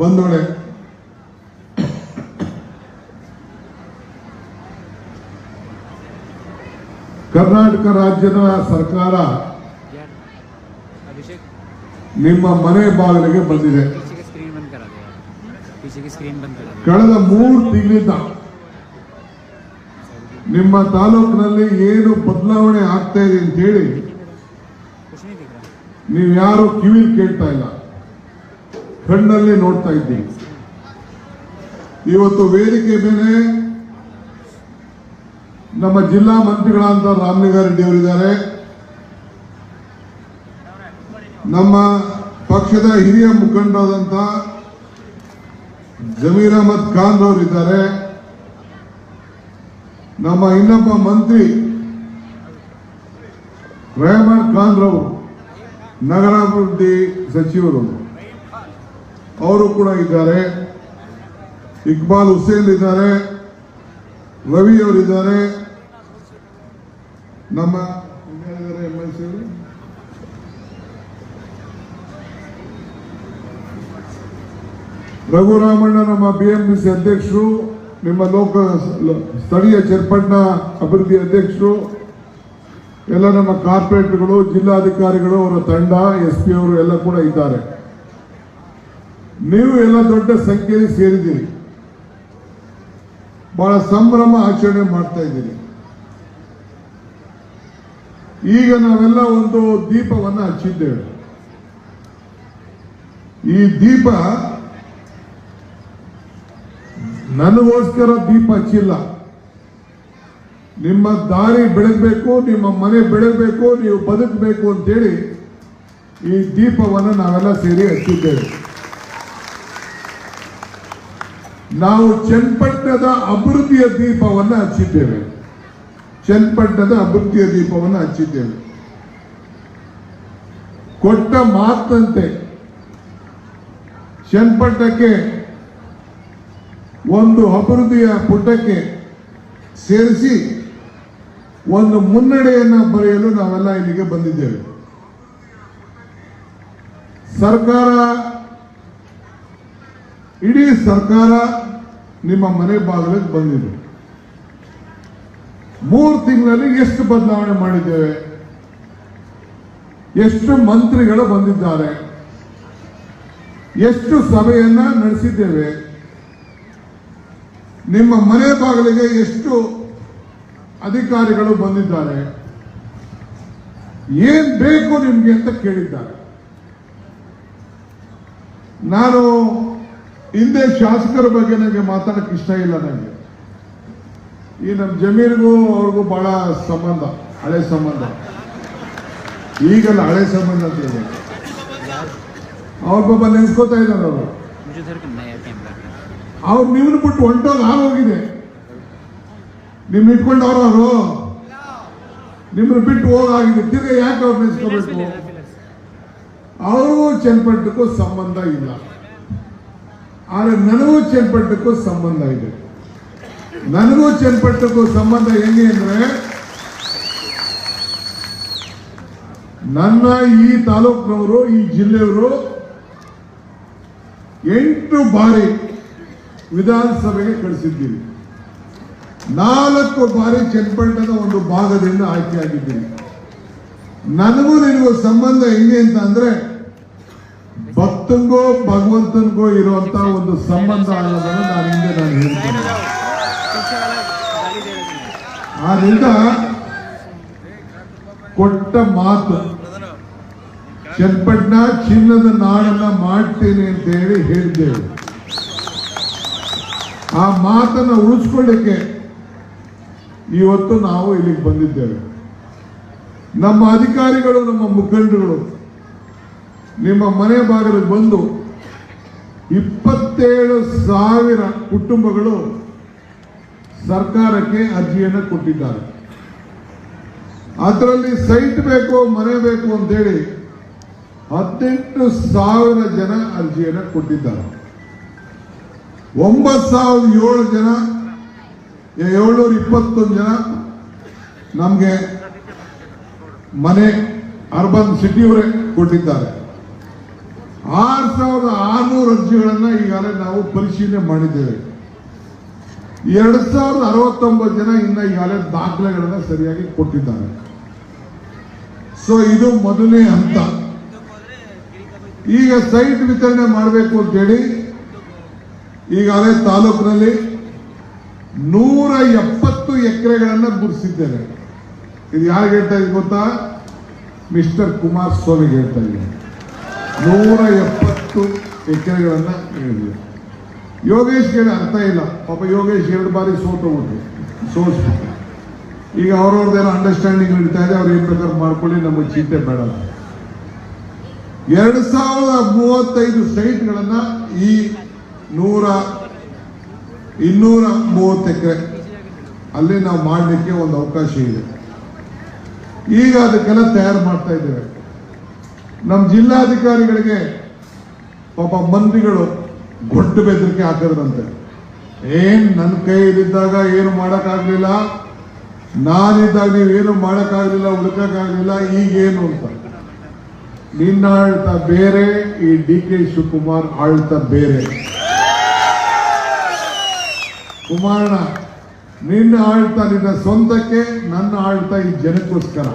ಬಂದೋಳೆ ಕರ್ನಾಟಕ ರಾಜ್ಯದ ಸರ್ಕಾರ ನಿಮ್ಮ ಮನೆ ಬಾಗಿಲಿಗೆ ಬಂದಿದೆ. ಕಳೆದ ಮೂರು ತಿಂಗಳಿಂದ ನಿಮ್ಮ ತಾಲೂಕಿನಲ್ಲಿ ಏನು ಬದಲಾವಣೆ ಆಗ್ತಾ ಇದೆ ಅಂತ ಹೇಳಿ ನೀವ್ಯಾರು ಕಿವಿ ಕೇಳ್ತಾ ಇಲ್ಲ. ಕಣ್ಣಲ್ಲಿ ನೋಡ್ತಾ ಇದ್ದೀವಿ. ಇವತ್ತು ವೇದಿಕೆ ಮೇಲೆ ನಮ್ಮ ಜಿಲ್ಲಾ ಮಂತ್ರಿಗಳಂತ ರಾಮಲಿಂಗಾರೆಡ್ಡಿ ಅವರಿದ್ದಾರೆ. ನಮ್ಮ ಪಕ್ಷದ ಹಿರಿಯ ಮುಖಂಡರಾದಂತ ಜಮೀರ್ ಅಹಮದ್ ಖಾನ್ ಅವರಿದ್ದಾರೆ. ನಮ್ಮ ಇನ್ನೊಬ್ಬ ಮಂತ್ರಿ ರೆಹಮಾನ್ ಖಾನ್ ರವರು ನಗರಾಭಿವೃದ್ಧಿ ಸಚಿವರು. ಅವರು ಕೂಡ ಇದ್ದಾರೆ. ಇಕ್ಬಾಲ್ ಹುಸೇನ್ ಇದ್ದಾರೆ. ರವಿ ಅವರಿದ್ದಾರೆ. ನಮ್ಮ ರಘುರಾಮಣ್ಣ ನಮ್ಮ ಅವರು? ರಘುರಾಮಣ್ಣ, ನಮ್ಮ ಸಿ ಅಧ್ಯಕ್ಷರು, ನಿಮ್ಮ ಲೋಕ ಸ್ಥಳೀಯ ಚರ್ಪಣ್ಣ, ಅಭಿವೃದ್ಧಿ ಅಧ್ಯಕ್ಷರು, ಎಲ್ಲ ನಮ್ಮ ಕಾರ್ಪೊರೇಟ್ಗಳು, ಜಿಲ್ಲಾಧಿಕಾರಿಗಳು, ಅವರ ತಂಡ ಎಸ್ ಪಿ ಅವರು ಎಲ್ಲ ಕೂಡ ಇದ್ದಾರೆ. ನೀವು ಎಲ್ಲ ದೊಡ್ಡ ಸಂಖ್ಯೆಯಲ್ಲಿ ಸೇರಿದ್ದೀರಿ. ಬಹಳ ಸಂಭ್ರಮ ಆಚರಣೆ ಮಾಡ್ತಾ ಇದ್ದೀರಿ. ಈಗ ನಾವೆಲ್ಲ ಒಂದು ದೀಪವನ್ನು ಹಚ್ಚಿದ್ದೇವೆ. ಈ ದೀಪ ನನಗೋಸ್ಕರ ದೀಪ ಹಚ್ಚಿಲ್ಲ. ನಿಮ್ಮ ದಾರಿ ಬೆಳಗಬೇಕು, ನಿಮ್ಮ ಮನೆ ಬೆಳಗಬೇಕು, ನೀವು ಬದುಕಬೇಕು ಅಂತೇಳಿ ಈ ದೀಪವನ್ನು ನಾವೆಲ್ಲ ಸೇರಿ ಹಚ್ಚಿದ್ದೇವೆ. ನಾವು ಚನ್ನಪಟ್ಟಣದ ಅಭಿವೃದ್ಧಿಯ ದೀಪವನ್ನು ಹಚ್ಚಿದ್ದೇವೆ. ಚನ್ನಪಟ್ಟಣದ ಅಭಿವೃದ್ಧಿಯ ದೀಪವನ್ನು ಹಚ್ಚಿದ್ದೇವೆ. ಕೊಟ್ಟ ಮಾತಂತೆ ಚನ್ನಪಟ್ಟಣಕ್ಕೆ ಒಂದು ಅಭಿವೃದ್ಧಿಯ ಪುಟಕ್ಕೆ ಸೇರಿಸಿ ಒಂದು ಮುನ್ನಡೆಯನ್ನು ಬರೆಯಲು ನಾವೆಲ್ಲ ಇಲ್ಲಿಗೆ ಬಂದಿದ್ದೇವೆ. ಸರ್ಕಾರ ಇಡೀ ಸರ್ಕಾರ ನಿಮ್ಮ ಮನೆ ಬಾಗಿಲಿಗೆ ಬಂದಿದೆ. ಮೂರು ತಿಂಗಳಲ್ಲಿ ಎಷ್ಟು ಬದಲಾವಣೆ ಮಾಡಿದ್ದೇವೆ? ಎಷ್ಟು ಮಂತ್ರಿಗಳು ಬಂದಿದ್ದಾರೆ? ಎಷ್ಟು ಸಭೆಯನ್ನ ನಡೆಸಿದ್ದೇವೆ? ನಿಮ್ಮ ಮನೆ ಬಾಗಿಲಿಗೆ ಎಷ್ಟು ಅಧಿಕಾರಿಗಳು ಬಂದಿದ್ದಾರೆ? ಏನ್ ಬೇಕು ನಿಮ್ಗೆ ಅಂತ ಕೇಳಿದ್ದಾರೆ. ನಾನು ಹಿಂದೆ ಶಾಸಕರ ಬಗ್ಗೆ ನನಗೆ ಮಾತಾಡಕ್ ಇಷ್ಟ ಇಲ್ಲ ನನಗೆ. ಈ ನಮ್ಮ ಜಮೀನಿಗೂ ಅವ್ರಿಗೂ ಬಹಳ ಸಂಬಂಧ, ಹಳೆ ಸಂಬಂಧ. ಈಗಲ್ಲ ಹಳೆ ಸಂಬಂಧ ಅಂತ ಹೇಳಿ ಅವ್ರೊಬ್ಬ ನೆನ್ಸ್ಕೋತಾ ಇದ್ದಾರೆ ಅವರು. ಅವ್ರು ನಿಮ್ನ ಬಿಟ್ಟು ಹೊಂಟೋಗಿ ಆಗೋಗಿದೆ ನಿಮ್ ಇಟ್ಕೊಂಡವ್ರವರು ನಿಮ್ಮನ್ನ ಬಿಟ್ಟು ಹೋಗಾಗಿದೆ ತಿರ್ಗ ಯಾಕೆ ಅವ್ರು ನೆನ್ಸ್ಕೋಬೇಕು? ಅವ್ರಿಗೂ ಚನ್ನಪಟ್ಟಕ್ಕೂ ಸಂಬಂಧ ಇಲ್ಲ. ಆದ್ರೆ ನನಗೂ ಚನ್ನಪಟ್ಟಕ್ಕೂ ಸಂಬಂಧ ಇದೆ. ನನಗೂ ಚನ್ನಪಟ್ಟಕ್ಕೂ ಸಂಬಂಧ ಹೆಂಗೆ ಅಂದ್ರೆ, ನನ್ನ ಈ ತಾಲೂಕಿನವರು, ಈ ಜಿಲ್ಲೆಯವರು ಎಂಟು ಬಾರಿ ವಿಧಾನಸಭೆಗೆ ಕಳಿಸಿದ್ದೀವಿ ನಾಲ್ಕು ಬಾರಿ ಚನ್ನಪಟ್ಟಣದ ಒಂದು ಭಾಗದಿಂದ ಆಯ್ಕೆಯಾಗಿದ್ದೀರಿ ನನಗೂ ನಿನಗೂ ಸಂಬಂಧ ಹೆಂಗೆ ಅಂತ ಅಂದ್ರೆ ಭಕ್ತಂಗೋ ಭಗವಂತನಿಗೂ ಇರುವಂತ ಒಂದು ಸಂಬಂಧ ಅನ್ನೋದನ್ನು ನಾನು ಹಿಂದೆ ನಾನು ಹೇಳ್ತೇನೆ. ಆದ್ರಿಂದ ಕೊಟ್ಟ ಮಾತು ಚನ್ನಪಟ್ಟಣ ಚಿನ್ನದ ನಾಡನ್ನ ಮಾಡ್ತೇನೆ ಅಂತ ಹೇಳಿ ಹೇಳಿದ್ದೇವೆ ಆ ಮಾತನ್ನು ಉಳಿಸ್ಕೊಳ್ಳಿಕ್ಕೆ ಇವತ್ತು ನಾವು ಇಲ್ಲಿಗೆ ಬಂದಿದ್ದೇವೆ. ನಮ್ಮ ಅಧಿಕಾರಿಗಳು ನಮ್ಮ ಮುಖಂಡರುಗಳು ನಿಮ್ಮ ಮನೆ ಬಾಗಿಲಿಗೆ ಬಂದು ಇಪ್ಪತ್ತೇಳು ಸಾವಿರ ಕುಟುಂಬಗಳು ಸರ್ಕಾರಕ್ಕೆ ಅರ್ಜಿಯನ್ನು ಕೊಟ್ಟಿದ್ದಾರೆ. ಅದರಲ್ಲಿ ಸೈಟ್ ಬೇಕು, ಮನೆ ಬೇಕು ಅಂತೇಳಿ ಹದಿನೆಂಟು ಸಾವಿರ ಜನ ಅರ್ಜಿಯನ್ನು ಕೊಟ್ಟಿದ್ದಾರೆ. ಒಂಬತ್ತು ಸಾವಿರದ ಏಳು ಜನ, ಏಳ್ನೂರ ಇಪ್ಪತ್ತೊಂದು ಜನ ನಮಗೆ ಮನೆ ಅರ್ಬನ್ ಸಿಟಿಯವರೇ ಕೊಟ್ಟಿದ್ದಾರೆ. ಆರು ಸಾವಿರದ ಆರುನೂರು ಅರ್ಜಿಗಳನ್ನ ಈಗಾಗಲೇ ನಾವು ಪರಿಶೀಲನೆ ಮಾಡಿದ್ದೇವೆ. ಎರಡು ಸಾವಿರದ ಅರವತ್ತೊಂಬತ್ತು ಜನ ಇನ್ನ ಈಗಾಗಲೇ ದಾಖಲೆಗಳನ್ನ ಸರಿಯಾಗಿ ಕೊಟ್ಟಿದ್ದಾರೆ. ಸೊ ಇದು ಮೊದಲನೇ ಹಂತ. ಈಗ ಸೈಟ್ ವಿತರಣೆ ಮಾಡಬೇಕು ಅಂತೇಳಿ ಈಗಾಗಲೇ ತಾಲೂಕಿನಲ್ಲಿ ನೂರ ಎಪ್ಪತ್ತು ಎಕರೆಗಳನ್ನ ಗುರುಸಿದ್ದೇನೆ ಇದು ಯಾರಿಗೆ ಹೇಳ್ತಾ ಇದ್ದೀನಿ ಗೊತ್ತಾ? ಮಿಸ್ಟರ್ ಕುಮಾರಸ್ವಾಮಿಗೆ ಹೇಳ್ತಾ ಇದ್ದೀನಿ. ನೂರ ಎಪ್ಪತ್ತು ಎಕರೆಗಳನ್ನ ನೀಡಿದ್ರು ಯೋಗೇಶ್ ಹೇಳಿ ಅರ್ಥ ಇಲ್ಲ. ಪಾಪ ಯೋಗೇಶ್ ಎರಡು ಬಾರಿ ಸೋತೋಗ್ಬಿಟ್ರು ಸೋಸ್ ಈಗ ಅವ್ರವ್ರದ್ದೇನೋ ಅಂಡರ್ಸ್ಟ್ಯಾಂಡಿಂಗ್ ನಡೀತಾ ಇದೆ. ಅವ್ರು ಏನ್ ಬೇಕಾದ್ರೂ ಮಾಡ್ಕೊಳ್ಳಿ, ನಮಗೆ ಚಿಂತೆ ಬೇಡ. ಎರಡು ಸಾವಿರದ ಮೂವತ್ತೈದು ಸೈಟ್ಗಳನ್ನ ಈ ನೂರ, ಇನ್ನೂರ ಮೂವತ್ತು ಎಕರೆ ಅಲ್ಲಿ ನಾವು ಮಾಡಲಿಕ್ಕೆ ಒಂದು ಅವಕಾಶ ಇದೆ. ಈಗ ಅದಕ್ಕೆಲ್ಲ ತಯಾರು ಮಾಡ್ತಾ ಇದ್ದೇವೆ. ನಮ್ಮ ಜಿಲ್ಲಾಧಿಕಾರಿಗಳಿಗೆ ಪಾಪ ಮಂತ್ರಿಗಳು ಗೊಡ್ಡು ಬೆದರಿಕೆ ಹಾಕಿದ್ರಂತೆ ಏನ್ ನನ್ನ ಕೈಯಲ್ಲಿದ್ದಾಗ ಏನು ಮಾಡೋಕ್ಕಾಗಲಿಲ್ಲ? ನಾನಿದ್ದಾಗ ನೀವೇನು ಮಾಡೋಕ್ಕಾಗಲಿಲ್ಲ, ಹುಡುಕಕ್ಕಾಗಲಿಲ್ಲ, ಈಗೇನು ಅಂತ. ನಿನ್ನ ಆಳ್ತ ಬೇರೆ, ಈ ಡಿ ಕೆ ಶಿವಕುಮಾರ್ ಆಳ್ತ ಬೇರೆ. ಕುಮಾರಣ ನಿನ್ನ ಆಳ್ತ ನಿನ್ನ ಸ್ವಂತಕ್ಕೆ, ನನ್ನ ಆಳ್ತ ಈ ಜನಕ್ಕೋಸ್ಕರ.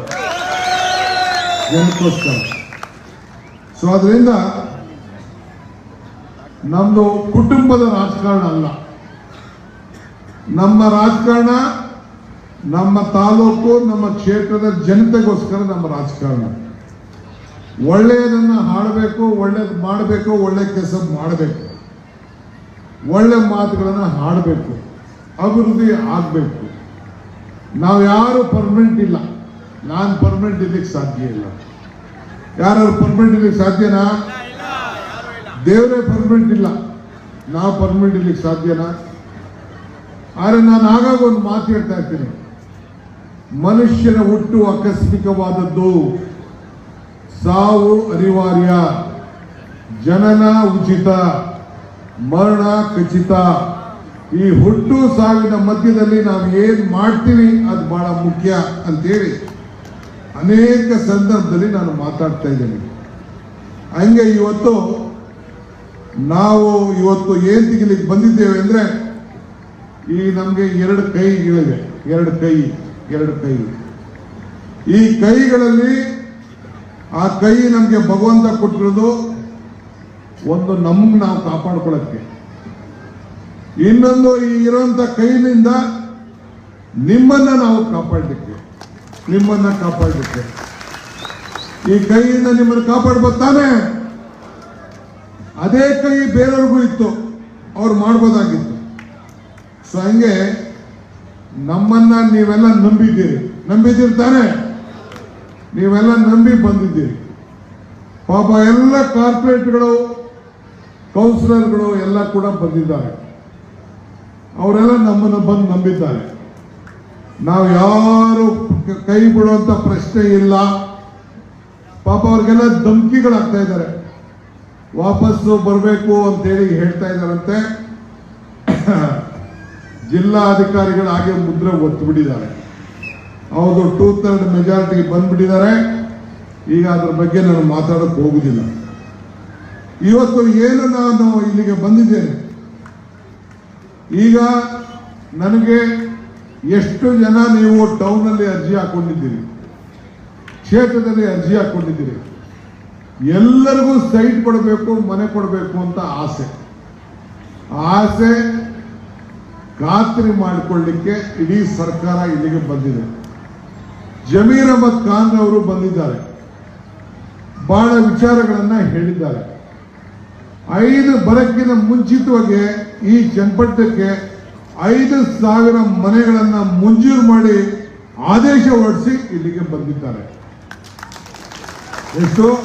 ಜನಕ್ಕೋಸ್ಕರ. ಸೊ ಅದರಿಂದ ನಮ್ಮದು ಕುಟುಂಬದ ರಾಜಕಾರಣ ಅಲ್ಲ. ನಮ್ಮ ರಾಜಕಾರಣ, ನಮ್ಮ ತಾಲೂಕು, ನಮ್ಮ ಕ್ಷೇತ್ರದ ಜನತೆಗೋಸ್ಕರ ನಮ್ಮ ರಾಜಕಾರಣ. ಒಳ್ಳೆಯದನ್ನು ಹಾಡಬೇಕು, ಒಳ್ಳೇದು ಮಾಡಬೇಕು, ಒಳ್ಳೆ ಕೆಲಸ ಮಾಡಬೇಕು. ಒಳ್ಳೆ ಮಾತುಗಳನ್ನು ಹಾಡಬೇಕು, ಅಭಿವೃದ್ಧಿ ಆಗಬೇಕು. ನಾವು ಯಾರು ಪರ್ಮನೆಂಟ್ ಇಲ್ಲ. ನಾನು ಪರ್ಮನೆಂಟ್ ಇದಕ್ಕೆ ಸಾಧ್ಯ ಇಲ್ಲ. ಯಾರು ಪರ್ಮನೆಂಟ್ ಇರ್ಲಿಕ್ಕೆ ಸಾಧ್ಯನಾ? ದೇವರೇ ಪರ್ಮನೆಂಟ್ ಇಲ್ಲ. ನಾವು ಪರ್ಮನೆಂಟ್ ಇರ್ಲಿಕ್ಕೆ ಸಾಧ್ಯನಾ? ಆದರೆ ನಾನು ಆಗಾಗ ಒಂದು ಮಾತು ಹೇಳ್ತಾ ಇರ್ತೀನಿ. ಮನುಷ್ಯನ ಹುಟ್ಟು ಆಕಸ್ಮಿಕವಾದದ್ದು ಸಾವು ಅನಿವಾರ್ಯ. ಜನನ ಉಚಿತ. ಮರಣ ಖಚಿತ. ಈ ಹುಟ್ಟು ಸಾವಿನ ಮಧ್ಯದಲ್ಲಿ ನಾವು ಏನ್ ಮಾಡ್ತೀವಿ ಅದು ಬಹಳ ಮುಖ್ಯ ಅಂತೇಳಿ ಅನೇಕ ಸಂದರ್ಭದಲ್ಲಿ ನಾನು ಮಾತಾಡ್ತಾ ಇದ್ದೇನೆ. ಹಂಗೆ ಇವತ್ತು ನಾವು ಇವತ್ತು ಏನ್ ತಿಂಗಳಿಗೆ ಬಂದಿದ್ದೇವೆ ಅಂದ್ರೆ ಈ ನಮಗೆ ಎರಡು ಕೈಗಳಿವೆ. ಎರಡು ಕೈ ಎರಡು ಕೈ. ಈ ಕೈಗಳಲ್ಲಿ ಆ ಕೈ ನಮಗೆ ಭಗವಂತ ಕೊಟ್ಟಿರೋದು ಒಂದು ನಮ್ಗೆ ನಾವು ಕಾಪಾಡ್ಕೊಳಕ್ಕೆ. ಇನ್ನೊಂದು ಈ ಇರುವಂತ ಕೈನಿಂದ ನಿಮ್ಮನ್ನ ನಾವು ಕಾಪಾಡಲಿಕ್ಕೆ. ನಿಮ್ಮನ್ನ ಕಾಪಾಡಲಿಕ್ಕೆ ಈ ಕೈಯಿಂದ ನಿಮ್ಮನ್ನು ಕಾಪಾಡ್ಬೋದು ಅದೇ ಕೈ ಬೇರೆಯವ್ರಿಗೂ ಇತ್ತು, ಅವ್ರು ಮಾಡ್ಬೋದಾಗಿತ್ತು. ಸೊ ಹಂಗೆ ನಮ್ಮನ್ನ ನೀವೆಲ್ಲ ನಂಬಿದ್ದೀರಿ. ನಂಬಿದ್ದೀರಿ ತಾನೆ? ನೀವೆಲ್ಲ ನಂಬಿ ಬಂದಿದ್ದೀರಿ. ಪಾಪ ಎಲ್ಲ ಕಾರ್ಪೊರೇಟ್ಗಳು, ಕೌನ್ಸಿಲರ್ಗಳು ಎಲ್ಲ ಕೂಡ ಬಂದಿದ್ದಾರೆ. ಅವರೆಲ್ಲ ನಮ್ಮನ್ನು ಬಂದು ನಂಬಿದ್ದಾರೆ. ನಾವು ಯಾರು ಕ- ಬಿಡುವಂತ ಪ್ರಶ್ನೆ ಇಲ್ಲ. ಪಾಪ ಅವ್ರಿಗೆಲ್ಲ ಧಮಕಿಗಳಾಗ್ತಾ ಇದ್ದಾರೆ. ವಾಪಸ್ಸು ಬರಬೇಕು ಅಂತೇಳಿ ಹೇಳ್ತಾ ಇದ್ದಾರಂತೆ. ಜಿಲ್ಲಾ ಅಧಿಕಾರಿಗಳು ಹಾಗೆ ಮುದ್ರೆ ಒತ್ತು ಬಿಟ್ಟಿದ್ದಾರೆ. ಅವರು ಟೂ ಥರ್ಡ್ ಮೆಜಾರಿಟಿ ಬಂದ್ಬಿಟ್ಟಿದ್ದಾರೆ. ಈಗ ಅದ್ರ ಬಗ್ಗೆ ನಾನು ಮಾತಾಡಕ್ ಹೋಗುದಿಲ್ಲ. ಇವತ್ತು ಏನು ನಾನು ಇಲ್ಲಿಗೆ ಬಂದಿದ್ದೇನೆ? ಈಗ ನನಗೆ ಎಷ್ಟು ಜನ ನೀವು ಟೌನಲ್ಲಿ ಅರ್ಜಿ ಹಾಕೊಂಡಿದ್ದೀರಿ? ಕ್ಷೇತ್ರದಲ್ಲಿ ಅರ್ಜಿ ಹಾಕೊಂಡಿದ್ದೀರಿ? ಎಲ್ಲರಿಗೂ ಸೈಟ್ ಕೊಡಬೇಕು, ಮನೆ ಕೊಡಬೇಕು ಅಂತ ಆಸೆ. ಆಸೆ ಖಾತ್ರಿ ಮಾಡಿಕೊಳ್ಳಿಕ್ಕೆ ಇಡೀ ಸರ್ಕಾರ ಇಲ್ಲಿಗೆ ಬಂದಿದೆ. ಜಮೀರ್ ಅಹಮದ್ ಖಾನ್ ಅವರು ಬಂದಿದ್ದಾರೆ. ಬಹಳ ವಿಚಾರಗಳನ್ನ ಹೇಳಿದ್ದಾರೆ. ಐದು ಬರಕ್ಕಿನ ಮುಂಚಿತವಾಗಿ ಈ ಚನ್ನಪಟ್ಟಣಕ್ಕೆ ಐದು ಸಾವಿರ ಮನೆಗಳನ್ನ ಮಂಜೂರು ಮಾಡಿ ಆದೇಶ ಹೊರಡಿಸಿ ಇಲ್ಲಿಗೆ ಬಂದಿದ್ದಾರೆ. ಎಷ್ಟು?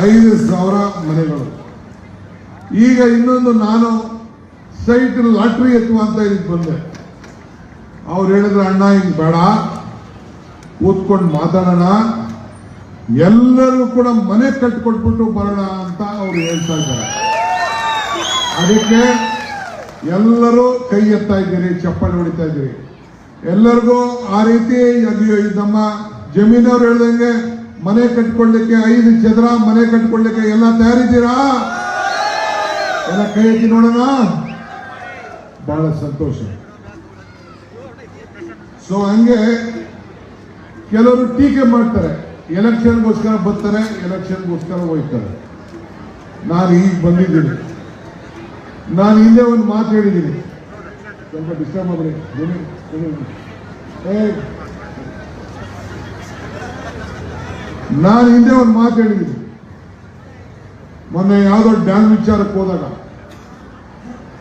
ಐದು ಸಾವಿರ ಮನೆಗಳು. ಈಗ ಇನ್ನೊಂದು ನಾನು ಸೈಟ್ ಲಾಟ್ರಿ ಎತ್ತುವ ಅಂತ ಇದಕ್ಕೆ ಬಂದೆ. ಅವ್ರು ಹೇಳಿದ್ರು, ಅಣ್ಣ, ಹಿಂಗೆ ಬೇಡ. ಕೂತ್ಕೊಂಡು ಮಾತಾಡೋಣ. ಎಲ್ಲರೂ ಕೂಡ ಮನೆ ಕಟ್ಕೊಟ್ಬಿಟ್ಟು ಬರೋಣ ಅಂತ ಅವ್ರು ಹೇಳ್ತಾ ಇದ್ದಾರೆ. ಅದಕ್ಕೆ ಎಲ್ಲರೂ ಕೈ ಎತ್ತಾ ಇದ್ದೀರಿ, ಚಪ್ಪಲಿ ಹೊಡಿತಾ ಇದ್ದೀರಿ. ಎಲ್ಲರಿಗೂ ಆ ರೀತಿ ನಮ್ಮ ಜಮೀನವ್ರು ಹೇಳ್ದಂಗೆ, ಮನೆ ಕಟ್ಕೊಳ್ಳಿಕ್ಕೆ ಐದು ಚದರ, ಮನೆ ಕಟ್ಕೊಳ್ಳಿಕ್ಕೆ ಎಲ್ಲ ತಯಾರಿದ್ದೀರಾ? ಎಲ್ಲ ಕೈ ಎತ್ತಿ ನೋಡೋಣ. ಬಹಳ ಸಂತೋಷ. ಸೊ ಹಂಗೆ ಕೆಲವರು ಟೀಕೆ ಮಾಡ್ತಾರೆ, ಎಲೆಕ್ಷನ್ಗೋಸ್ಕರ ಬರ್ತಾರೆ, ಎಲೆಕ್ಷನ್ಗೋಸ್ಕರ ಹೋಗ್ತಾರೆ. ನಾನು ಈಗ ಬಂದಿದ್ದೀನಿ. ನಾನು ಹಿಂದೆ ಒಂದು ಮಾತು ಹೇಳಿದ್ದೀನಿ. ಸ್ವಲ್ಪ ಡಿಸ್ಟರ್ಬ್. ಏ, ನಾನು ಹಿಂದೆ ಒಂದು ಮಾತು ಹೇಳಿದ್ದೀನಿ. ಮೊನ್ನೆ ಯಾವುದೋ ಡ್ಯಾಮ್ ವಿಚಾರಕ್ಕೆ ಹೋದಾಗ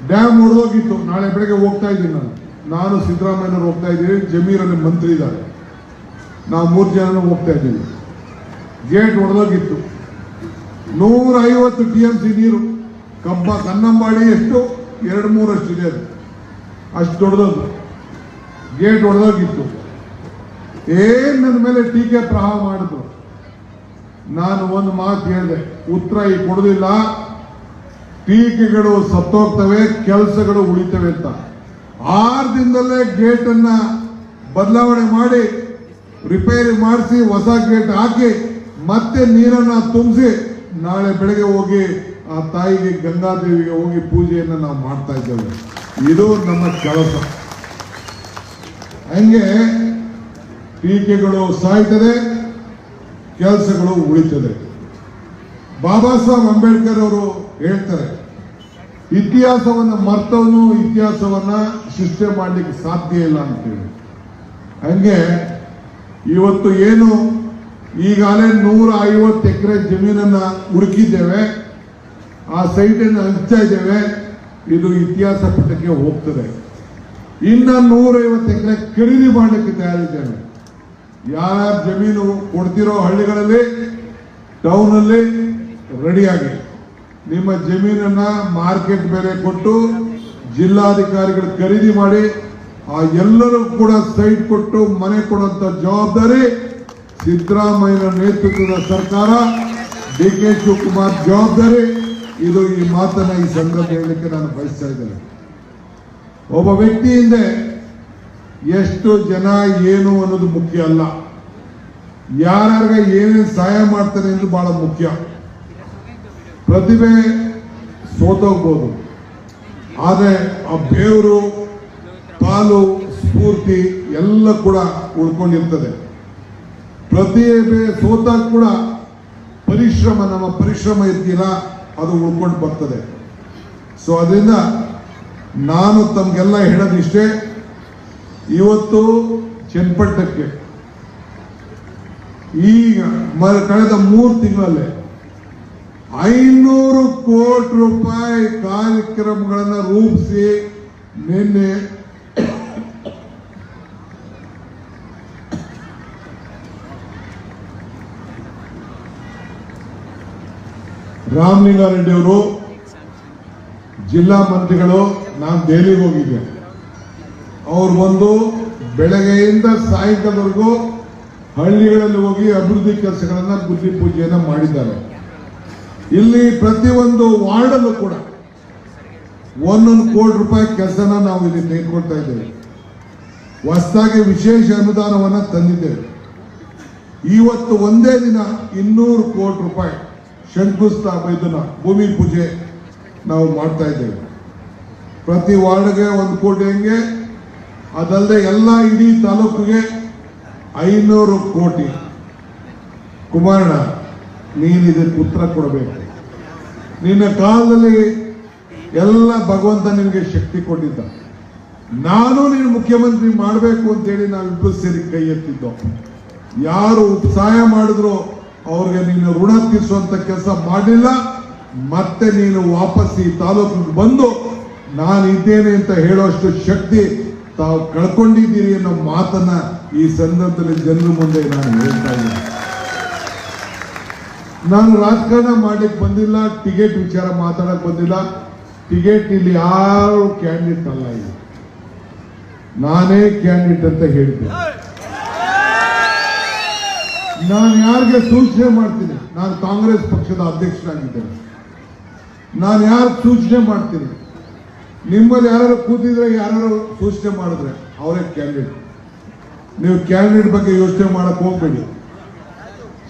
ಡ್ಯಾಮ್ ಹೊಡೆದೋಗಿತ್ತು ನಾಳೆ ಬೆಳಗ್ಗೆ ಹೋಗ್ತಾ ಇದ್ದೀನಿ ನಾನು. ನಾನು ಸಿದ್ದರಾಮಯ್ಯನವರು ಹೋಗ್ತಾ ಇದ್ದೀವಿ ಜಮೀರಲ್ಲಿ ಮಂತ್ರಿ ಇದ್ದಾರೆ. ನಾವು ಮೂರು ಜನ ಹೋಗ್ತಾ ಇದ್ದೀವಿ. ಗೇಟ್ ಹೊಡೆದೋಗಿತ್ತು ನೂರೈವತ್ತು ಟಿ ಎಂ ಸಿ ನೀರು ಕಬ್ಬ ಕನ್ನಂಬಾಡಿ ಎಷ್ಟು? ಎರಡು ಮೂರಷ್ಟು ಇದೆ ಅದು. ಅಷ್ಟು ದೊಡ್ಡದದು. ಗೇಟ್ ಹೊಡೆದೋಗಿತ್ತು ಏನ್ ನನ್ನ ಮೇಲೆ ಟೀಕೆ ಪ್ರಹಾರ ಮಾಡಿದ್ರು? ನಾನು ಒಂದು ಮಾತು ಹೇಳಿದೆ. ಉತ್ತರ ಈ ಕೊಡೋದಿಲ್ಲ. ಟೀಕೆಗಳು ಸತ್ತೋಗ್ತವೆ, ಕೆಲಸಗಳು ಉಳಿತವೆ ಅಂತ. ಆರು ದಿನದಲ್ಲೇ ಗೇಟ್ ಅನ್ನ ಬದಲಾವಣೆ ಮಾಡಿ, ರಿಪೇರಿ ಮಾಡಿಸಿ, ಹೊಸ ಗೇಟ್ ಹಾಕಿ, ಮತ್ತೆ ನೀರನ್ನ ತುಂಬಿಸಿ, ನಾಳೆ ಬೆಳಗ್ಗೆ ಹೋಗಿ ಆ ತಾಯಿಗೆ ಗಂಗಾದೇವಿಗೆ ಹೋಗಿ ಪೂಜೆಯನ್ನು ನಾವು ಮಾಡ್ತಾ ಇದ್ದೇವೆ. ಇದು ನಮ್ಮ ಕೆಲಸ. ಹಂಗೆ ಟೀಕೆಗಳು ಸಾಯ್ತದೆ, ಕೆಲಸಗಳು ಉಳಿತದೆ. ಬಾಬಾ ಸಾಹೇಬ್ ಅಂಬೇಡ್ಕರ್ ಅವರು ಹೇಳ್ತಾರೆ, ಇತಿಹಾಸವನ್ನ ಮರ್ತವನು, ಇತಿಹಾಸವನ್ನ ಸೃಷ್ಟಿ ಮಾಡ್ಲಿಕ್ಕೆ ಸಾಧ್ಯ ಇಲ್ಲ ಅಂತೇಳಿ. ಹಂಗೆ ಇವತ್ತು ಏನು, ಈಗಾಗಲೇ ನೂರ ಐವತ್ತು ಎಕರೆ ಜಮೀನನ್ನ ಹುಡುಕಿದ್ದೇವೆ. ಆ ಸೈಟನ್ನು ಹಂಚ್ತಾ ಇದ್ದೇವೆ. ಇದು ಇತಿಹಾಸ ಪುಟಕ್ಕೆ ಹೋಗ್ತದೆ. ಇನ್ನ ನೂರೈವತ್ತು ಎಕರೆ ಖರೀದಿ ಮಾಡಲಿಕ್ಕೆ ತಯಾರಿದ್ದೇವೆ ಯಾರ ಜಮೀನು ಕೊಡ್ತಿರೋ ಹಳ್ಳಿಗಳಲ್ಲಿ, ಟೌನಲ್ಲಿ ರೆಡಿಯಾಗಿ. ನಿಮ್ಮ ಜಮೀನನ್ನ ಮಾರ್ಕೆಟ್ ಬೆಲೆ ಕೊಟ್ಟು ಜಿಲ್ಲಾಧಿಕಾರಿಗಳು ಖರೀದಿ ಮಾಡಿ, ಆ ಎಲ್ಲರೂ ಕೂಡ ಸೈಟ್ ಕೊಟ್ಟು ಮನೆ ಕೊಡುವಂತ ಜವಾಬ್ದಾರಿ ಸಿದ್ದರಾಮಯ್ಯನ ನೇತೃತ್ವದ ಸರ್ಕಾರ, ಡಿ ಕೆ ಶಿವಕುಮಾರ್ ಜವಾಬ್ದಾರಿ. ಇದು ಈ ಮಾತನ್ನ ಈ ಸಂದರ್ಭ ಹೇಳಲಿಕ್ಕೆ ನಾನು ಬಯಸ್ತಾ ಇದ್ದೇನೆ. ಒಬ್ಬ ವ್ಯಕ್ತಿಯಿಂದ ಎಷ್ಟು ಜನ ಏನು ಅನ್ನೋದು ಮುಖ್ಯ ಅಲ್ಲ. ಯಾರ್ಯಾರ ಏನೇನು ಸಹಾಯ ಮಾಡ್ತಾರೆ ಅನ್ನೋದು ಬಹಳ ಮುಖ್ಯ. ಪ್ರತಿಭೆ ಸೋತೋಗ್ಬೋದು. ಆದರೆ ಆ ಬೇವರು, ಪಾಲು, ಸ್ಫೂರ್ತಿ ಎಲ್ಲ ಕೂಡ ಉಳ್ಕೊಂಡಿರ್ತದೆ. ಪ್ರತಿಭೆ ಸೋತಾಗ ಕೂಡ ಪರಿಶ್ರಮ, ನಮ್ಮ ಪರಿಶ್ರಮ ಇರ್ತಿಲ್ಲ. ಅದು ಉಳ್ಕೊಂಡು ಬರ್ತದೆ. ಸೊ ಅದರಿಂದ ನಾನು ತಮಗೆಲ್ಲ ಹೇಳೋದಿಷ್ಟೇ ಇವತ್ತು ಚನ್ನಪಟ್ಟಣಕ್ಕೆ ಈಗ ಕಳೆದ ಮೂರು ತಿಂಗಳಲ್ಲೇ ಐನೂರು ಕೋಟಿ ರೂಪಾಯಿ ಕಾರ್ಯಕ್ರಮಗಳನ್ನು ರೂಪಿಸಿ ನಿನ್ನೆ ರಾಮಲಿಂಗಾರೆಡ್ಡಿ ಅವರು ಜಿಲ್ಲಾ ಮಂತ್ರಿಗಳು, ನಾನು ದೆಹಲಿಗೆ ಹೋಗಿದ್ದೆ. ಅವ್ರು ಬಂದು ಬೆಳಗ್ಗೆಯಿಂದ ಸಾಯಂಕಾಲದವರೆಗೂ ಹಳ್ಳಿಗಳಲ್ಲಿ ಹೋಗಿ ಅಭಿವೃದ್ಧಿ ಕೆಲಸಗಳನ್ನ ಬುದ್ಧಿ ಪೂಜೆಯನ್ನ ಮಾಡಿದ್ದಾರೆ. ಇಲ್ಲಿ ಪ್ರತಿಯೊಂದು ವಾರ್ಡಲ್ಲೂ ಕೂಡ ಒಂದೊಂದು ಕೋಟಿ ರೂಪಾಯಿ ಕೆಲಸನ ನಾವು ಇಲ್ಲಿ ತೆಗೆದುಕೊಳ್ತಾ ಇದ್ದೇವೆ. ಹೊಸದಾಗಿ ವಿಶೇಷ ಅನುದಾನವನ್ನ ತಂದಿದ್ದೇವೆ. ಇವತ್ತು ಒಂದೇ ದಿನ ಇನ್ನೂರು ಕೋಟಿ ರೂಪಾಯಿ ಶಂಕುಸ್ಥಾಪ ಇದನ್ನ ಭೂಮಿ ಪೂಜೆ ನಾವು ಮಾಡ್ತಾ ಇದ್ದೇವೆ. ಪ್ರತಿ ವಾರ್ಡ್ಗೆ ಒಂದು ಕೋಟಿ ಹಂಗೆ, ಅದಲ್ಲದೆ ಎಲ್ಲ ಇಡೀ ತಾಲೂಕಿಗೆ ಐನೂರು ಕೋಟಿ. ಕುಮಾರಣ ನೀನು ಇದಕ್ಕೆ ಉತ್ತರ ಕೊಡಬೇಕು. ನಿನ್ನ ಕಾಲದಲ್ಲಿ ಎಲ್ಲ ಭಗವಂತ ನಿಮಗೆ ಶಕ್ತಿ ಕೊಟ್ಟಿದ್ದ. ನಾನು ನೀನು ಮುಖ್ಯಮಂತ್ರಿ ಮಾಡಬೇಕು ಅಂತೇಳಿ ನಾವಿಬ್ಬರು ಸೇರಿ ಕೈ ಎತ್ತಿದ್ದೋ. ಯಾರು ಉತ್ಸಾಹ ಮಾಡಿದ್ರು ಅವ್ರಿಗೆ ನೀನು ಋಣ ತೀರಿಸುವಂತ ಕೆಲಸ ಮಾಡಲಿಲ್ಲ, ಮತ್ತೆ ನೀನು ವಾಪಸ್ ಈ ತಾಲೂಕಿಗೆ ಬಂದು ನಾನು ಇದ್ದೇನೆ ಅಂತ ಹೇಳುವಷ್ಟು ಶಕ್ತಿ ತಾವು ಕಳ್ಕೊಂಡಿದ್ದೀರಿ ಅನ್ನೋ ಮಾತನ್ನ ಈ ಸಂದರ್ಭದಲ್ಲಿ ಜನರ ಮುಂದೆ ನಾನು ಹೇಳ್ತಾ ಇದ್ದೀನಿ. ನಾನು ರಾಜಕಾರಣ ಮಾಡಲಿಕ್ಕೆ ಬಂದಿಲ್ಲ, ಟಿಕೆಟ್ ವಿಚಾರ ಮಾತಾಡಕ್ ಬಂದಿಲ್ಲ. ಟಿಕೆಟ್ ಇಲ್ಲಿ ಯಾರು ಕ್ಯಾಂಡಿಡೇಟ್ ಅಲ್ಲ ಇದು ನಾನೇ ಕ್ಯಾಂಡಿಡೇಟ್ ಅಂತ ಹೇಳ್ತೀನಿ. ನಾನು ಯಾರಿಗೆ ಸೂಚನೆ ಮಾಡ್ತೀನಿ? ನಾನು ಕಾಂಗ್ರೆಸ್ ಪಕ್ಷದ ಅಧ್ಯಕ್ಷನಾಗಿದ್ದೇನೆ. ನಾನು ಯಾರು ಸೂಚನೆ ಮಾಡ್ತೀನಿ? ನಿಮ್ಮಲ್ಲಿ ಯಾರು ಕೂತಿದ್ರೆ ಯಾರು ಸೂಚನೆ ಮಾಡಿದ್ರೆ ಅವರೇ ಕ್ಯಾಂಡಿಡೇಟ್ ನೀವು ಕ್ಯಾಂಡಿಡೇಟ್ ಬಗ್ಗೆ ಯೋಚನೆ ಮಾಡಕ್ ಹೋಗ್ಬೇಡಿ.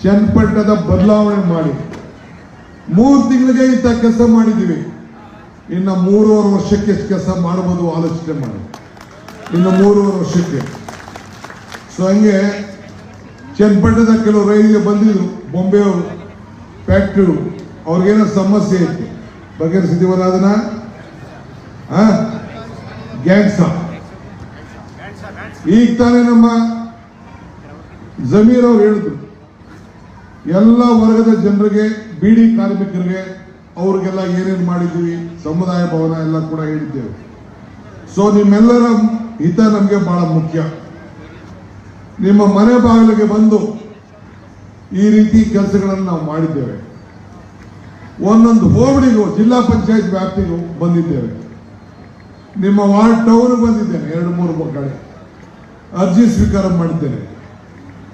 ಚನ್ನಪಟ್ಟಣದ ಬದಲಾವಣೆ ಮಾಡಿ. ಮೂರು ತಿಂಗಳಿಗೆ ಇಂಥ ಕೆಲಸ ಮಾಡಿದ್ದೀವಿ. ಇನ್ನು ಮೂರುವರೆ ವರ್ಷಕ್ಕೆ ಕೆಲಸ ಮಾಡ್ಬೋದು, ಆಲೋಚನೆ ಮಾಡಿ. ಇನ್ನು ಮೂರುವರೆ ವರ್ಷಕ್ಕೆ. ಸೊ ಹಂಗೆ ಚನ್ನಪಟ್ಟಣದ ಕೆಲವು ರೈಲಿಗೆ ಬಂದಿದ್ರು ಬೊಂಬೆ ಅವರು ಫ್ಯಾಕ್ಟ್ರಿ ಅವ್ರಿಗೇನೋ ಸಮಸ್ಯೆ ಇತ್ತು ಬಗೆಹರಿಸಿದೀವಲ್ಲ ಅದನ್ನ? ಗ್ಯಾಂಗ್ಸ ಈಗ ತಾನೇ ನಮ್ಮ ಜಮೀರ್ ಅವ್ರು ಹೇಳಿದ್ರು, ಎಲ್ಲ ವರ್ಗದ ಜನರಿಗೆ, ಬೀಡಿ ಕಾರ್ಮಿಕರಿಗೆ ಅವ್ರಿಗೆಲ್ಲ ಏನೇನು ಮಾಡಿದ್ದೀವಿ, ಸಮುದಾಯ ಭವನ ಎಲ್ಲ ಕೂಡ ಹೇಳಿದ್ದೇವೆ. ಸೊ ನಿಮ್ಮೆಲ್ಲರ ಹಿತ ನಮಗೆ ಬಹಳ ಮುಖ್ಯ. ನಿಮ್ಮ ಮನೆ ಬಾಗಿಲಿಗೆ ಬಂದು ಈ ರೀತಿ ಕೆಲಸಗಳನ್ನು ನಾವು ಮಾಡಿದ್ದೇವೆ. ಒಂದೊಂದು ಹೋಬಳಿಗೂ, ಜಿಲ್ಲಾ ಪಂಚಾಯತ್ ವ್ಯಾಪ್ತಿಗೂ ಬಂದಿದ್ದೇವೆ. ನಿಮ್ಮ ವಾರ್ಡ್ ಟೌನ್ ಬಂದಿದ್ದೇನೆ, ಎರಡು ಮೂರು ಕಡೆ ಅರ್ಜಿ ಸ್ವೀಕಾರ ಮಾಡಿದ್ದೇನೆ.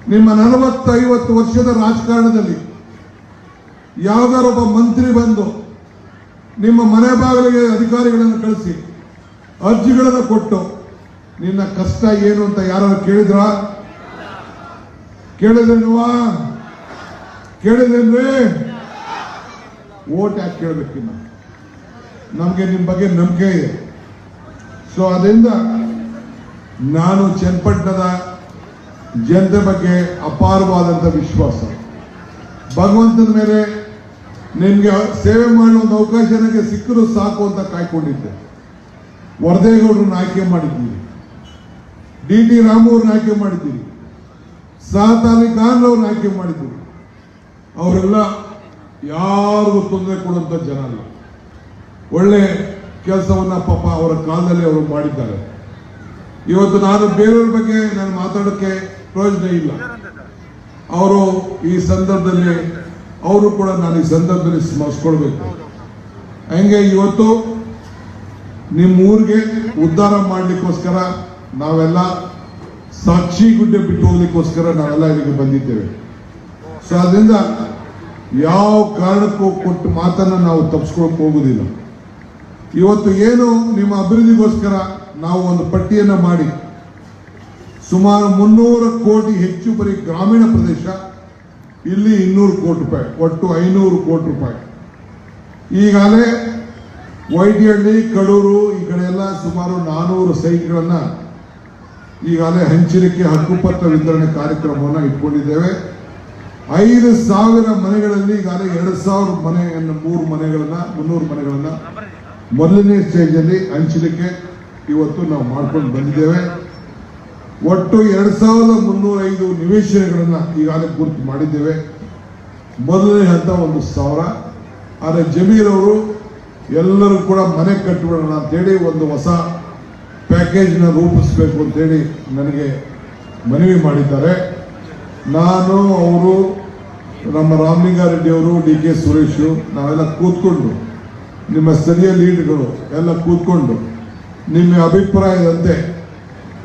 ನಿಮ್ಮ ನಲವತ್ತೈವತ್ತು ವರ್ಷದ ರಾಜಕಾರಣದಲ್ಲಿ ಯಾವ್ದಾರೊಬ್ಬ ಮಂತ್ರಿ ಬಂದು ನಿಮ್ಮ ಮನೆ ಬಾಗಿಲಿಗೆ ಅಧಿಕಾರಿಗಳನ್ನು ಕಳಿಸಿ ಅರ್ಜಿಗಳನ್ನು ಕೊಟ್ಟು ನಿನ್ನ ಕಷ್ಟ ಏನು ಅಂತ ಯಾರು ಕೇಳಿದ್ರ? ಕೇಳಿದ್ರೇನುವಾ ಕೇಳಿದೇನ್ರಿ ಓಟ್ ಯಾಕೆ ಕೇಳಬೇಕಿನ್ನ ನಮಗೆ ನಿಮ್ಮ ಬಗ್ಗೆ ನಂಬಿಕೆ ಇದೆ. ಸೊ ಅದರಿಂದ ನಾನು ಚನ್ನಪಟ್ಟಣದ ಜನತೆ ಬಗ್ಗೆ ಅಪಾರವಾದಂಥ ವಿಶ್ವಾಸ. ಭಗವಂತನ ಮೇಲೆ ನಿಮಗೆ ಸೇವೆ ಮಾಡೋ ಒಂದು ಅವಕಾಶ ನನಗೆ ಸಿಕ್ಕರೂ ಸಾಕು ಅಂತ ಕಾಯ್ಕೊಂಡಿದ್ದೆ. ವರದೇಗೌಡರನ್ನ ಆಯ್ಕೆ ಮಾಡಿದ್ದೀರಿ ಡಿ ಟಿ ರಾಮು ಅವ್ರನ್ನ ಆಯ್ಕೆ ಸಾತಾಲಿ ಖಾನ್ ಅವ್ರನ್ನ ಆಯ್ಕೆ ಮಾಡಿದ್ರು. ಅವರೆಲ್ಲ ಯಾರಿಗೂ ತೊಂದರೆ ಕೊಡುವಂಥ ಜನ ಅಲ್ಲ. ಒಳ್ಳೆ ಕೆಲಸವನ್ನ ಪಾಪ ಅವರ ಕಾಲದಲ್ಲಿ ಅವರು ಮಾಡಿದ್ದಾರೆ. ಇವತ್ತು ನಾನು ಬೇರೆಯವ್ರ ಬಗ್ಗೆ ನಾನು ಮಾತಾಡೋಕ್ಕೆ ಪ್ರಯೋಜನ ಇಲ್ಲ. ಅವರು ಈ ಸಂದರ್ಭದಲ್ಲಿ, ಅವರು ಕೂಡ ನಾನು ಈ ಸಂದರ್ಭದಲ್ಲಿ ಸ್ಮರಿಸ್ಕೊಳ್ಬೇಕು. ಹಂಗೆ ಇವತ್ತು ನಿಮ್ಮ ಊರಿಗೆ ಉದ್ಧಾರ ಮಾಡಲಿಕ್ಕೋಸ್ಕರ ನಾವೆಲ್ಲ ಸಾಕ್ಷಿ ಗುಡ್ಡೆ ಬಿಟ್ಟು ಹೋಗ್ಲಿಕ್ಕೋಸ್ಕರ ನಾವೆಲ್ಲ ಇದಕ್ಕೆ ಬಂದಿದ್ದೇವೆ. ಸೊ ಅದರಿಂದ ಯಾವ ಕಾರಣಕ್ಕೂ ಕೊಟ್ಟು ಮಾತನ್ನು ನಾವು ತಪ್ಪಿಸ್ಕೊಳಕ್ ಹೋಗುದಿಲ್ಲ. ಇವತ್ತು ಏನು ನಿಮ್ಮ ಅಭಿವೃದ್ಧಿಗೋಸ್ಕರ ನಾವು ಒಂದು ಪಟ್ಟಿಯನ್ನು ಮಾಡಿ, ಸುಮಾರು ಮುನ್ನೂರು ಕೋಟಿ ಹೆಚ್ಚು ಬರೀ ಗ್ರಾಮೀಣ ಪ್ರದೇಶ, ಇಲ್ಲಿ ಇನ್ನೂರು ಕೋಟಿ ರೂಪಾಯಿ, ಒಟ್ಟು ಐನೂರು ಕೋಟಿ ರೂಪಾಯಿ. ಈಗಾಗಲೇ ವೈಟಿಹಳ್ಳಿ, ಕಡೂರು ಈ ಕಡೆ ಎಲ್ಲ ಸುಮಾರು ನಾನೂರು ಸೈಟ್ಗಳನ್ನ ಈಗಾಗಲೇ ಹಂಚಿಲಿಕ್ಕೆ ಹಕ್ಕುಪತ್ರ ವಿತರಣೆ ಕಾರ್ಯಕ್ರಮವನ್ನು ಇಟ್ಕೊಂಡಿದ್ದೇವೆ. ಐದು ಸಾವಿರ ಮನೆಗಳಲ್ಲಿ ಈಗಾಗಲೇ ಎರಡು ಸಾವಿರ ಮನೆಯನ್ನು, ಮೂರು ಮನೆಗಳನ್ನ, ಮುನ್ನೂರು ಮನೆಗಳನ್ನ ಮೊದಲನೇ ಸ್ಟೇಜಲ್ಲಿ ಹಂಚಲಿಕ್ಕೆ ಇವತ್ತು ನಾವು ಮಾಡ್ಕೊಂಡು ಬಂದಿದ್ದೇವೆ. ಒಟ್ಟು ಎರಡು ಸಾವಿರದ ಮುನ್ನೂರ ಐದು ನಿವೇಶನಗಳನ್ನ ಈಗಾಗಲೇ ಗುರುತು ಮಾಡಿದ್ದೇವೆ. ಮೊದಲನೇ ಹಂತ ಒಂದು ಸಾವಿರ. ಆದರೆ ಅವರು ಎಲ್ಲರೂ ಕೂಡ ಮನೆ ಕಟ್ಟಿಬಿಡೋಣ ಅಂತೇಳಿ ಒಂದು ಹೊಸ ಪ್ಯಾಕೇಜ್ನ ರೂಪಿಸಬೇಕು ಅಂತೇಳಿ ನನಗೆ ಮನವಿ ಮಾಡಿದ್ದಾರೆ. ನಾನು, ಅವರು, ನಮ್ಮ ರಾಮಲಿಂಗಾರೆಡ್ಡಿ ಅವರು, ಡಿ ಕೆ ಸುರೇಶು, ನಾವೆಲ್ಲ ಕೂತ್ಕೊಂಡು, ನಿಮ್ಮ ಸ್ಥಳೀಯ ಲೀಡ್ಗಳು ಎಲ್ಲ ಕೂತ್ಕೊಂಡು, ನಿಮ್ಮ ಅಭಿಪ್ರಾಯದಂತೆ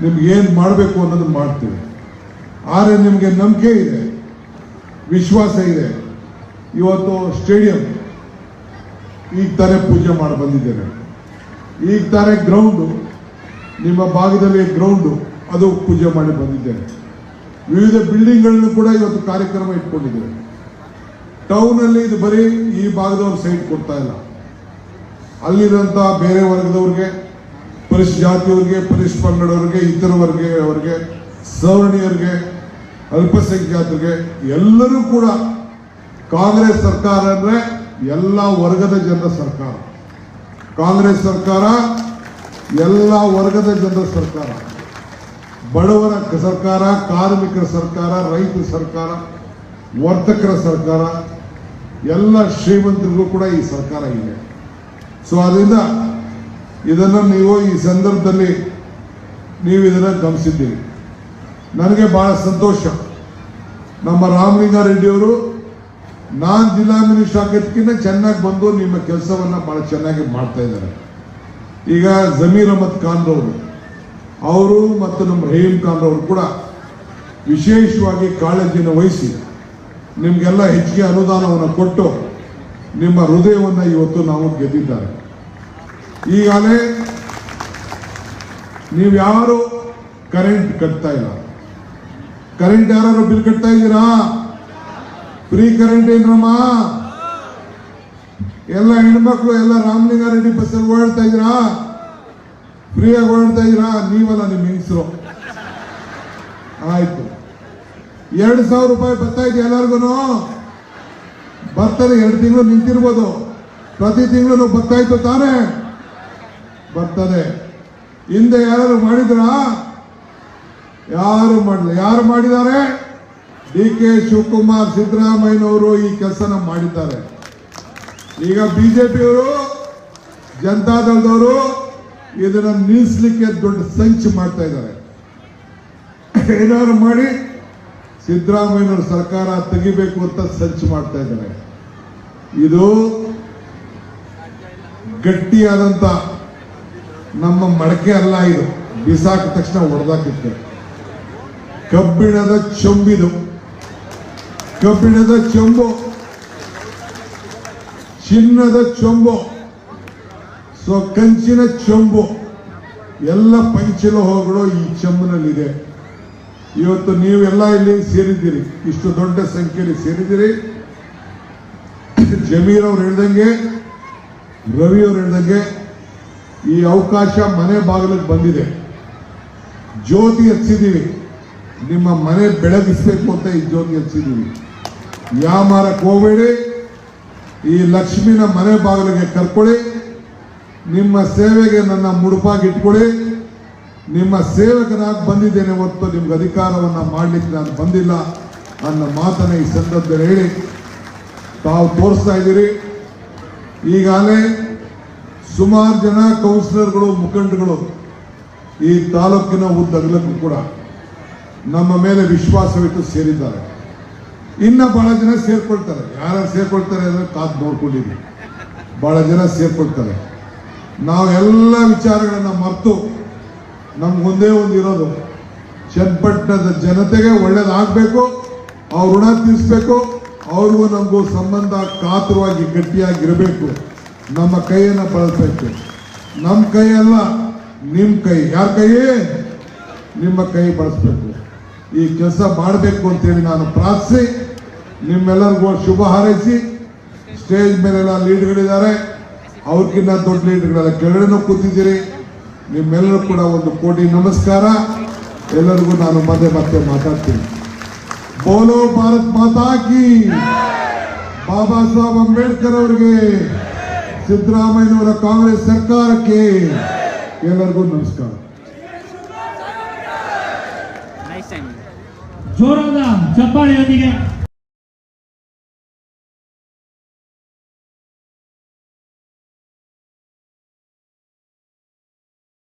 ನಿಮ್ಗೆ ಏನು ಮಾಡಬೇಕು ಅನ್ನೋದನ್ನು ಮಾಡ್ತೀವಿ. ಆದರೆ ನಿಮಗೆ ನಂಬಿಕೆ ಇದೆ, ವಿಶ್ವಾಸ ಇದೆ. ಇವತ್ತು ಸ್ಟೇಡಿಯಂ ಈಗ ತಾನೇ ಪೂಜೆ ಮಾಡಿ ಬಂದಿದ್ದೇನೆ. ಈಗ ತಾನೇ ಗ್ರೌಂಡು ನಿಮ್ಮ ಭಾಗದಲ್ಲಿ ಗ್ರೌಂಡು ಅದು ಪೂಜೆ ಮಾಡಿ ಬಂದಿದ್ದೇನೆ. ವಿವಿಧ ಬಿಲ್ಡಿಂಗ್ಗಳನ್ನು ಕೂಡ ಇವತ್ತು ಕಾರ್ಯಕ್ರಮ ಇಟ್ಕೊಂಡಿದ್ದೇವೆ ಟೌನಲ್ಲಿ ಇದು ಬರೀ ಈ ಭಾಗದವ್ರು ಸೈಟ್ ಕೊಡ್ತಾ ಇಲ್ಲ. ಅಲ್ಲಿರೋಂಥ ಬೇರೆ ವರ್ಗದವ್ರಿಗೆ ಪರಿಶ್ ಜಾತಿಯವ್ರಿಗೆ ಪರಿಶ್ ಪಂಗಡವ್ರಿಗೆ ಇತರ ವರ್ಗವರಿಗೆ ಸವರ್ಣೀಯರಿಗೆ ಅಲ್ಪಸಂಖ್ಯಾತರಿಗೆ, ಎಲ್ಲರೂ ಕೂಡ ಕಾಂಗ್ರೆಸ್ ಸರ್ಕಾರ ಅಂದ್ರೆ ಎಲ್ಲ ವರ್ಗದ ಜನರ ಸರ್ಕಾರ. ಕಾಂಗ್ರೆಸ್ ಸರ್ಕಾರ ಎಲ್ಲ ವರ್ಗದ ಜನರ ಸರ್ಕಾರ, ಬಡವರ ಸರ್ಕಾರ, ಕಾರ್ಮಿಕರ ಸರ್ಕಾರ, ರೈತರ ಸರ್ಕಾರ, ವರ್ತಕರ ಸರ್ಕಾರ, ಎಲ್ಲ ಶ್ರೀಮಂತರಿಗೂ ಕೂಡ ಈ ಸರ್ಕಾರ ಇದೆ. ಸೊ ಅದರಿಂದ ಇದನ್ನು ನೀವು ಈ ಸಂದರ್ಭದಲ್ಲಿ ನೀವು ಇದನ್ನು ಗಮನಿಸಿದ್ದೀರಿ. ನನಗೆ ಬಹಳ ಸಂತೋಷ. ನಮ್ಮ ರಾಮಲಿಂಗಾರೆಡ್ಡಿಯವರು ನಾನು ಜಿಲ್ಲಾ ಮಿನಿಸ್ಟರ್ ಆಗೋದಕ್ಕಿಂತ ಚೆನ್ನಾಗಿ ಬಂದು ನಿಮ್ಮ ಕೆಲಸವನ್ನು ಭಾಳ ಚೆನ್ನಾಗಿ ಮಾಡ್ತಾ ಇದ್ದಾರೆ. ಈಗ ಜಮೀರ್ ಅಹಮದ್ ಖಾನ್ ಅವರು ಮತ್ತು ನಮ್ಮ ರಹೀಮ್ ಖಾನ್ ರವರು ಕೂಡ ವಿಶೇಷವಾಗಿ ಕಾಳಜಿಯನ್ನು ವಹಿಸಿ ನಿಮಗೆಲ್ಲ ಹೆಚ್ಚಿಗೆ ಅನುದಾನವನ್ನು ಕೊಟ್ಟು ನಿಮ್ಮ ಹೃದಯವನ್ನು ಇವತ್ತು ನಾವು ಗೆದ್ದಿದ್ದಾರೆ. ಈಗಾಗಲೇ ನೀವು ಯಾರು ಕರೆಂಟ್ ಕಟ್ತಾ ಇಲ್ಲ. ಕರೆಂಟ್ ಯಾರು ಬಿಲ್ ಕಟ್ತಾ ಇದ್ದೀರಾ? ಫ್ರೀ ಕರೆಂಟ್ ಏನ್ರಮ್ಮ? ಎಲ್ಲ ಹೆಣ್ಮಕ್ಳು, ಎಲ್ಲ ರಾಮಲಿಂಗಾರೆಡ್ಡಿ ಬಸ್ಸಲ್ಲಿ ಓಡಾಡ್ತಾ ಇದ್ದೀರಾ? ಫ್ರೀಯಾಗಿ ಓಡಾಡ್ತಾ ಇದ್ದೀರಾ? ನೀವಲ್ಲ ನಿಮ್ಮ ಹೆಂಗಸರು. ಆಯ್ತು. ಎರಡು ಸಾವಿರ ರೂಪಾಯಿ ಬರ್ತಾ ಇದೆ ಎಲ್ಲರಿಗೂ ಬರ್ತಾರೆ ಎರಡು ತಿಂಗಳು ನಿಂತಿರ್ಬೋದು. ಪ್ರತಿ ತಿಂಗಳು ಬರ್ತಾ ಇತ್ತು ತಾನೇ? ಬರ್ತದೆ. ಹಿಂದೆ ಯಾರು ಮಾಡಿದ್ರಾ? ಯಾರು ಮಾಡಿಲ್ಲ ಯಾರು ಮಾಡಿದ್ದಾರೆ? ಡಿ ಕೆ ಶಿವಕುಮಾರ್, ಸಿದ್ದರಾಮಯ್ಯನವರು ಈ ಕೆಲಸನ ಮಾಡಿದ್ದಾರೆ. ಈಗ ಬಿಜೆಪಿಯವರು, ಜನತಾದಳದವರು ಇದನ್ನ ನಿಲ್ಲಿಸಲಿಕ್ಕೆ ದೊಡ್ಡ ಸಂಚು ಮಾಡ್ತಾ ಇದ್ದಾರೆ. ಏನಾದ್ರು ಮಾಡಿ ಸಿದ್ದರಾಮಯ್ಯನವ್ರ ಸರ್ಕಾರ ತೆಗಿಬೇಕು ಅಂತ ಸಂಚು ಮಾಡ್ತಾ ಇದ್ದಾರೆ. ಇದು ಗಟ್ಟಿಯಾದಂತ ನಮ್ಮ ಮಡಕೆ ಅಲ್ಲ ಇದು. ಬಿಸಾಕ ತಕ್ಷಣ ಹೊಡೆದಾಕಿತ್ತು ಕಬ್ಬಿಣದ ಚೊಂಬಿದು. ಕಬ್ಬಿಣದ ಚೊಂಬು. ಚಿನ್ನದ ಚೊಂಬು. ಸೊ ಕಂಚಿನ ಚೊಂಬು. ಎಲ್ಲ ಪಂಚಲೋಹಗಳು ಈ ಚೆಂಬಿನಲ್ಲಿದೆ. ಇವತ್ತು ನೀವೆಲ್ಲ ಇಲ್ಲಿ ಸೇರಿದ್ದೀರಿ. ಇಷ್ಟು ದೊಡ್ಡ ಸಂಖ್ಯೆಯಲ್ಲಿ ಸೇರಿದ್ದೀರಿ. ಜಮೀರ್ ಅವ್ರು ಹೇಳ್ದಂಗೆ, ರವಿ ಅವ್ರು ಹೇಳ್ದಂಗೆ, ಈ ಅವಕಾಶ ಮನೆ ಬಾಗಿಲಿಗೆ ಬಂದಿದೆ. ಜ್ಯೋತಿ ಹಚ್ಚಿದ್ದೀವಿ. ನಿಮ್ಮ ಮನೆ ಬೆಳಗಿಸ್ಬೇಕು ಅಂತ ಈ ಜ್ಯೋತಿ ಹಚ್ಚಿದ್ದೀವಿ. ಯಾಮಾರಕ್ಕೆ ಹೋಗಬೇಡಿ. ಈ ಲಕ್ಷ್ಮಿನ ಮನೆ ಬಾಗಿಲಿಗೆ ಕರ್ಕೊಳ್ಳಿ. ನಿಮ್ಮ ಸೇವೆಗೆ ನನ್ನ ಮುಡುಪಾಗಿ ಇಟ್ಕೊಳ್ಳಿ. ನಿಮ್ಮ ಸೇವಕನಾಗಿ ಬಂದಿದ್ದೇನೆ ಹೊರತು ನಿಮ್ಗೆ ಅಧಿಕಾರವನ್ನ ಮಾಡಲಿಕ್ಕೆ ನಾನು ಬಂದಿಲ್ಲ. ಅನ್ನೋ ಮಾತನ್ನು ಈ ಸಂದರ್ಭದಲ್ಲಿ ಹೇಳಿ. ತಾವು ತೋರಿಸ್ತಾ ಇದ್ದೀರಿ. ಈಗಾಗಲೇ ಸುಮಾರು ಜನ ಕೌನ್ಸಿಲರ್ಗಳು ಮುಖಂಡಗಳು ಈ ತಾಲೂಕಿನ ಉದ್ದಗಲಕ್ಕೂ ಕೂಡ ನಮ್ಮ ಮೇಲೆ ವಿಶ್ವಾಸವಿಟ್ಟು ಸೇರಿದ್ದಾರೆ. ಇನ್ನ ಬಹಳ ಜನ ಸೇರ್ಕೊಳ್ತಾರೆ. ಯಾರು ಸೇರ್ಕೊಳ್ತಾರೆ ಅಂದ್ರೆ ಕಾದು ನೋಡ್ಕೊಂಡಿದ್ವಿ ಬಹಳ ಜನ ಸೇರ್ಕೊಳ್ತಾರೆ. ನಾವೆಲ್ಲ ವಿಚಾರಗಳನ್ನ ಮರೆತು ನಮ್ಗೊಂದೇ ಒಂದು ಇರೋದು. ಚನ್ನಪಟ್ಟಣದ ಜನತೆಗೆ ಒಳ್ಳೇದಾಗಬೇಕು, ಅವ್ರ ಋಣ ತೀರಿಸ್ಬೇಕು, ಅವ್ರಿಗೂ ನಮಗೂ ಸಂಬಂಧ ಕಾತುರವಾಗಿ ಗಟ್ಟಿಯಾಗಿರಬೇಕು. ನಮ್ಮ ಕೈಯನ್ನು ಬಳಸಬೇಕು ನಮ್ಮ ಕೈ ಅಲ್ಲ ನಿಮ್ಮ ಕೈ. ಯಾರ ಕೈ? ನಿಮ್ಮ ಕೈ ಬಳಸಬೇಕು. ಈ ಕೆಲಸ ಮಾಡಬೇಕು ಅಂತೇಳಿ ನಾನು ಪ್ರಾರ್ಥಿಸಿ. ನಿಮ್ಮೆಲ್ಲರಿಗೂ ಶುಭ ಹಾರೈಸಿ ಸ್ಟೇಜ್ ಮೇಲೆಲ್ಲ ಲೀಡ್ಗಳಿದ್ದಾರೆ ಅವ್ರಿಗಿನ್ನ ದೊಡ್ಡ ಲೀಡ್ಗಳೆಲ್ಲ ಕೆಳಗಡೆನೂ ಕೂತಿದ್ದೀರಿ. ನಿಮ್ಮೆಲ್ಲರೂ ಕೂಡ ಒಂದು ಕೋಟಿ ನಮಸ್ಕಾರ. ಎಲ್ಲರಿಗೂ ನಾನು ಮತ್ತೆ ಮತ್ತೆ ಮಾತಾಡ್ತೀನಿ. ಬೋಲೋ ಭಾರತ್ ಮಾತಾ ಕಿ! ಬಾಬಾ ಸಾಹೇಬ್ ಅಂಬೇಡ್ಕರ್ ಅವರಿಗೆ ಸಿದ್ದರಾಮಯ್ಯನವರ ಕಾಂಗ್ರೆಸ್ ಸರ್ಕಾರಕ್ಕೆ ಎಲ್ಲರಿಗೂ ನಮಸ್ಕಾರ. ಜೋರಾದ ಚಪ್ಪಾಳೆಯೊಂದಿಗೆ